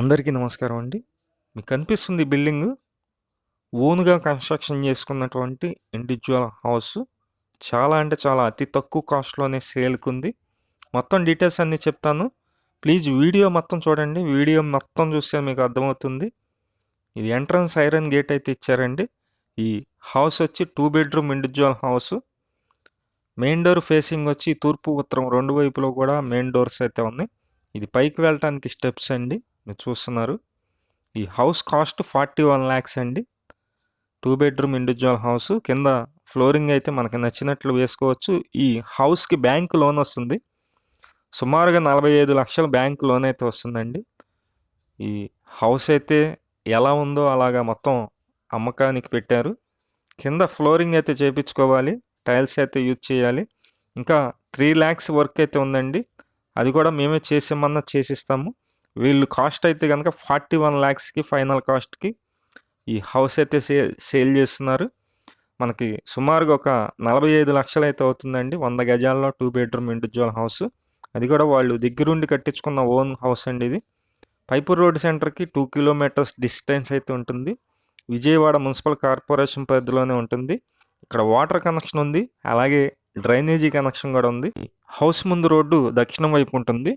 అందరికీ నమస్కారం అండి. మీకు కనిపిస్తుంది బిల్డింగ్? ఓన్గా కన్స్ట్రక్షన్ చేసుకున్నటువంటి ఇండివిజువల్ హౌస్. చాలా అంటే చాలా అతి తక్కువ కాస్ట్లోనే సేల్కుంది. మొత్తం డీటెయిల్స్ అన్నీ చెప్తాను. ప్లీజ్ వీడియో మొత్తం చూడండి. వీడియో మొత్తం చూస్తే మీకు అర్థమవుతుంది. ఇది ఎంట్రన్స్ ఐరన్ గేట్ అయితే ఇచ్చారండి. ఈ హౌస్ వచ్చి two bedroom individual house. Main door facing వచ్చి తూర్పు ఉత్తరం రెండు వైపులో కూడా మెయిన్ డోర్స్ అయితే ఉన్నాయి. ఇది పైకి వెళ్ళటానికి స్టెప్స్ అండి. మీరు చూస్తున్నారు. ఈ house cost forty one lakhs అండి. Two bedroom individual house. కింద ఫ్లోరింగ్ అయితే మనకి నచ్చినట్లు వేసుకోవచ్చు. ఈ హౌస్కి బ్యాంక్ లోన్ వస్తుంది. సుమారుగా నలభై ఐదు లక్షల బ్యాంక్ లోన్ అయితే వస్తుందండి. ఈ హౌస్ అయితే ఎలా ఉందో అలాగా మొత్తం అమ్మకానికి పెట్టారు. కింద ఫ్లోరింగ్ అయితే చేయించుకోవాలి టైల్స్ అయితే యూజ్ చేయాలి. ఇంకా త్రీ ల్యాక్స్ వర్క్ అయితే ఉందండి. అది కూడా మేమే చేసేమన్నా చేసిస్తాము. వీళ్ళు కాస్ట్ అయితే కనుక ఫార్టీ వన్ ల్యాక్స్కి ఫైనల్ కాస్ట్కి ఈ హౌస్ అయితే సే సేల్ చేస్తున్నారు. మనకి సుమారుగా ఒక నలభై ఐదు లక్షలు అయితే అవుతుందండి. వంద గజాల్లో టూ బెడ్రూమ్ ఇండివిజువల్ హౌస్ అది కూడా వాళ్ళు దగ్గరుండి కట్టించుకున్న ఓన్ హౌస్ అండి ఇది. పైపూర్ రోడ్ సెంటర్కి టూ కిలోమీటర్స్ డిస్టెన్స్ అయితే ఉంటుంది. విజయవాడ మున్సిపల్ కార్పొరేషన్ పరిధిలోనే ఉంటుంది. ఇక్కడ వాటర్ కనెక్షన్ ఉంది. అలాగే డ్రైనేజీ కనెక్షన్ కూడా ఉంది. హౌస్ ముందు రోడ్డు దక్షిణం వైపు ఉంటుంది.